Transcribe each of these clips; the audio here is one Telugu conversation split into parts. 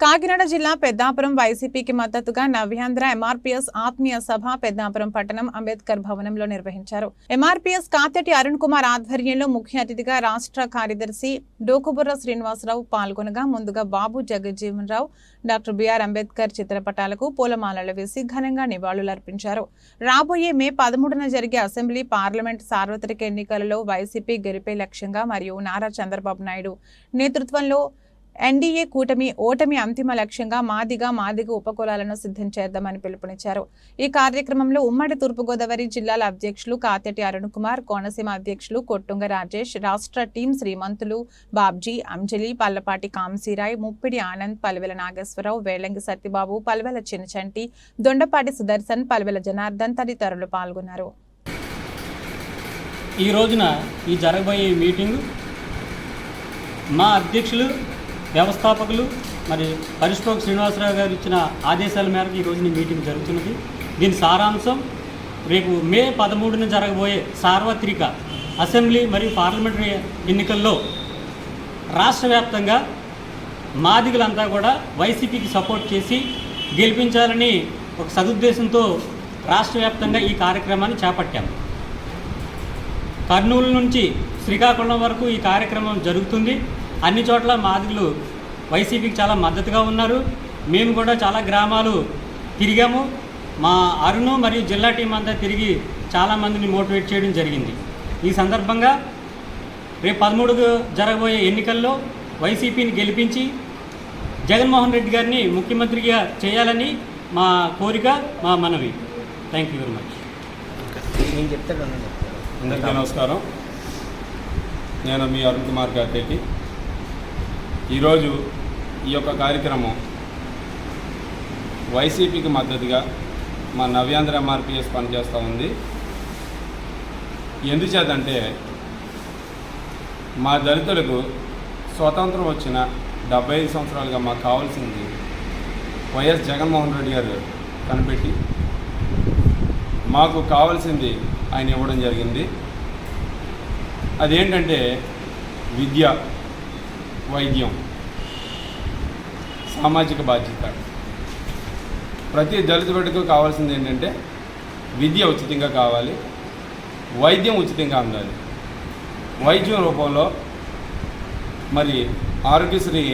కాకినాడ జిల్లా పెద్దాపురం వైసీపీకి మద్దతుగా నవ్యాంధ్ర ఎంఆర్పీఎస్ ఆత్మీయ సభ పెద్దాపురం పట్టణం అంబేద్కర్ భవనంలో నిర్వహించారు. ఎంఆర్పీఎస్ కాతటి అరుణ్ కుమార్ ఆధ్వర్యంలో ముఖ్య అతిథిగా రాష్ట్ర కార్యదర్శి డోకుబుర్ర శ్రీనివాసరావు పాల్గొనగా ముందుగా బాబు జగజ్జీవన్ రావు డాక్టర్ బిఆర్ అంబేద్కర్ చిత్రపటాలకు పూలమాలలు వేసి ఘనంగా నివాళులర్పించారు. రాబోయే మే పదమూడున జరిగే అసెంబ్లీ పార్లమెంట్ సార్వత్రిక ఎన్నికలలో వైసీపీ గెలిపే లక్ష్యంగా మరియు నారా చంద్రబాబు నాయుడు నేతృత్వంలో ఎన్డీఏ కూటమి ఓటమి అంతిమ లక్ష్యంగా మాదిగా మాదిగ ఉపకులాలను సిద్ధం చేద్దామని పిలుపునిచ్చారు. ఈ కార్యక్రమంలో ఉమ్మడి తూర్పుగోదావరి జిల్లాల అధ్యక్షులు కాతటి అరుణ్ కుమార్ కోనసీమ అధ్యక్షులు కొట్టుంగ రాజేష్ రాష్ట్ర టీం శ్రీమంతులు బాబ్జీ అంజలి పల్లపాటి కాంసీరాయ్ ముప్పిడి ఆనంద్ పల్వెల నాగేశ్వరరావు వేలంగి సత్యబాబు పల్వెల చినచంటి దొండపాటి సుదర్శన్ పల్వెల జనార్దన్ తదితరులు పాల్గొన్నారు. ఈ రోజున ఈ జరగబోయే మీటింగ్ మా అధ్యక్షులు వ్యవస్థాపకులు మరి పరిష్పోక్ శ్రీనివాసరావు గారు ఇచ్చిన ఆదేశాల మేరకు ఈ రోజున ఈ మీటింగ్ జరుగుతున్నది. దీని సారాంశం రేపు మే పదమూడున జరగబోయే సార్వత్రిక అసెంబ్లీ మరియు పార్లమెంటరీ ఎన్నికల్లో రాష్ట్ర వ్యాప్తంగా మాదిగలంతా కూడా వైసీపీకి సపోర్ట్ చేసి గెలిపించాలని ఒక సదుద్దేశంతో రాష్ట్ర వ్యాప్తంగా ఈ కార్యక్రమాన్ని చేపట్టాము కర్నూలు నుంచి శ్రీకాకుళం వరకు ఈ కార్యక్రమం జరుగుతుంది. అన్ని చోట్ల మాదిగలు వైసీపీకి చాలా మద్దతుగా ఉన్నారు. మేము కూడా చాలా గ్రామాలు తిరిగాము. మా అరుణు మరియు జిల్లా టీం అంతా తిరిగి చాలామందిని మోటివేట్ చేయడం జరిగింది. ఈ సందర్భంగా రేపు పదమూడుకు జరగబోయే ఎన్నికల్లో వైసీపీని గెలిపించి జగన్మోహన్ రెడ్డి గారిని ముఖ్యమంత్రిగా చేయాలని మా కోరిక మా మనవి. థ్యాంక్ యూ వెరీ మచ్ నేను చెప్తాడు అన్న అందరికీ నమస్కారం. నేను మీ అరుణ్ కుమార్ గారి ఈరోజు ఈ యొక్క కార్యక్రమం వైసీపీకి మద్దతుగా మా నవ్యాంధ్ర ఎంఆర్పిఎస్ పనిచేస్తూ ఉంది. ఎందుచేతంటే మా దళితులకు స్వతంత్రం వచ్చిన డెబ్బై ఐదు సంవత్సరాలుగా మాకు కావాల్సింది వైఎస్ జగన్మోహన్ రెడ్డి గారు కనిపెట్టి మాకు కావాల్సింది ఆయన ఇవ్వడం జరిగింది. అదేంటంటే విద్య. వైద్యం. సామాజిక బాధ్యత. ప్రతి దళిత బిడ్డకు కావాల్సింది ఏంటంటే విద్య ఉచితంగా కావాలి వైద్యం ఉచితంగా అందాలి. వైద్యం రూపంలో మరి ఆరోగ్యశ్రీ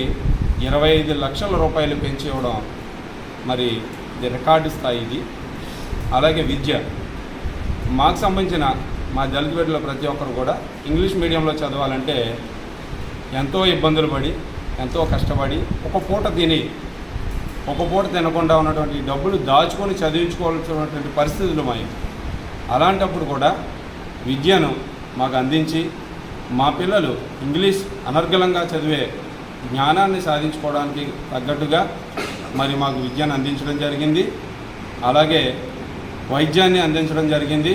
ఇరవై ఐదు లక్షల రూపాయలు పెంచి ఇవ్వడం మరి ఇది రికార్డు స్థాయి ఇది. అలాగే విద్య. మాకు సంబంధించిన మా దళిత బిడ్డల ప్రతి ఒక్కరు కూడా ఇంగ్లీష్ మీడియంలో చదవాలంటే ఎంతో ఇబ్బందులు పడి ఎంతో కష్టపడి ఒక పూట తిని ఒక పూట తినకుండా ఉన్నటువంటి డబ్బులు దాచుకొని చదివించుకోవాల్సినటువంటి పరిస్థితులు మాయి అలాంటప్పుడు కూడా విద్యను మాకు అందించి మా పిల్లలు ఇంగ్లీష్ అనర్గళంగా చదివే జ్ఞానాన్ని సాధించుకోవడానికి తగ్గట్టుగా మరి మాకు విద్యను అందించడం జరిగింది. అలాగే వైద్యాన్ని అందించడం జరిగింది.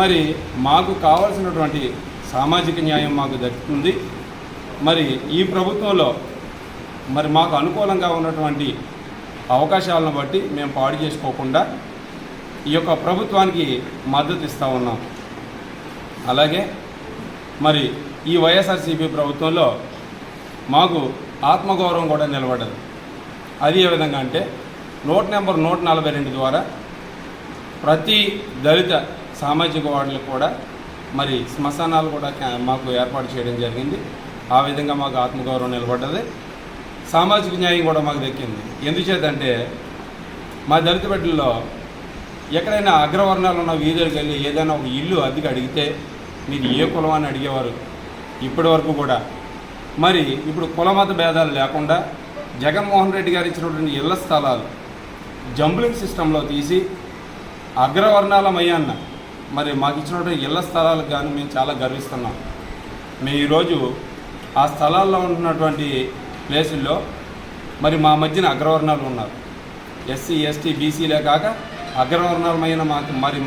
మరి మాకు కావాల్సినటువంటి సామాజిక న్యాయం మాకు దక్కుతుంది. మరి ఈ ప్రభుత్వంలో మరి మాకు అనుకూలంగా ఉన్నటువంటి అవకాశాలను బట్టి మేము పాడు చేసుకోకుండా ఈ యొక్క ప్రభుత్వానికి మద్దతు ఇస్తూ ఉన్నాం. అలాగే మరి ఈ వైఎస్ఆర్సీపీ ప్రభుత్వంలో మాకు ఆత్మగౌరవం కూడా నిలబడదు. అది ఏ విధంగా అంటే నోట్ నెంబర్ నూట నలభై రెండు ద్వారా ప్రతి దళిత సామాజిక వార్డులకు కూడా మరి శ్మశానాలు కూడా క్యా- మాకు ఏర్పాటు చేయడం జరిగింది. ఆ విధంగా మాకు ఆత్మగౌరవం నిలబడ్డది. సామాజిక న్యాయం కూడా మాకు దక్కింది. ఎందుచేతంటే మా దళిత బిడ్డల్లో ఎక్కడైనా అగ్రవర్ణాలు ఉన్న వీధులకు వెళ్ళి ఏదైనా ఒక ఇల్లు అద్దెకి అడిగితే మీరు ఏ కులం? అని అడిగేవారు ఇప్పటి వరకు కూడా. మరి ఇప్పుడు కులమత భేదాలు లేకుండా జగన్మోహన్ రెడ్డి గారు ఇచ్చినటువంటి ఇళ్ళ స్థలాలు జంబ్లింగ్ సిస్టంలో తీసి అగ్రవర్ణాలమయ్యాన్న మరి మాకు ఇచ్చినటువంటి ఇళ్ళ స్థలాలకు కానీ మేము చాలా గర్విస్తున్నాం. మేము ఈరోజు ఆ స్థలాల్లో ఉన్నటువంటి ప్లేసుల్లో మరి మా మధ్యన అగ్రవర్ణాలు ఉన్నారు. ఎస్సీ ఎస్టీ బీసీలే కాక అగ్రవర్ణాలమైన మాకు మరి మా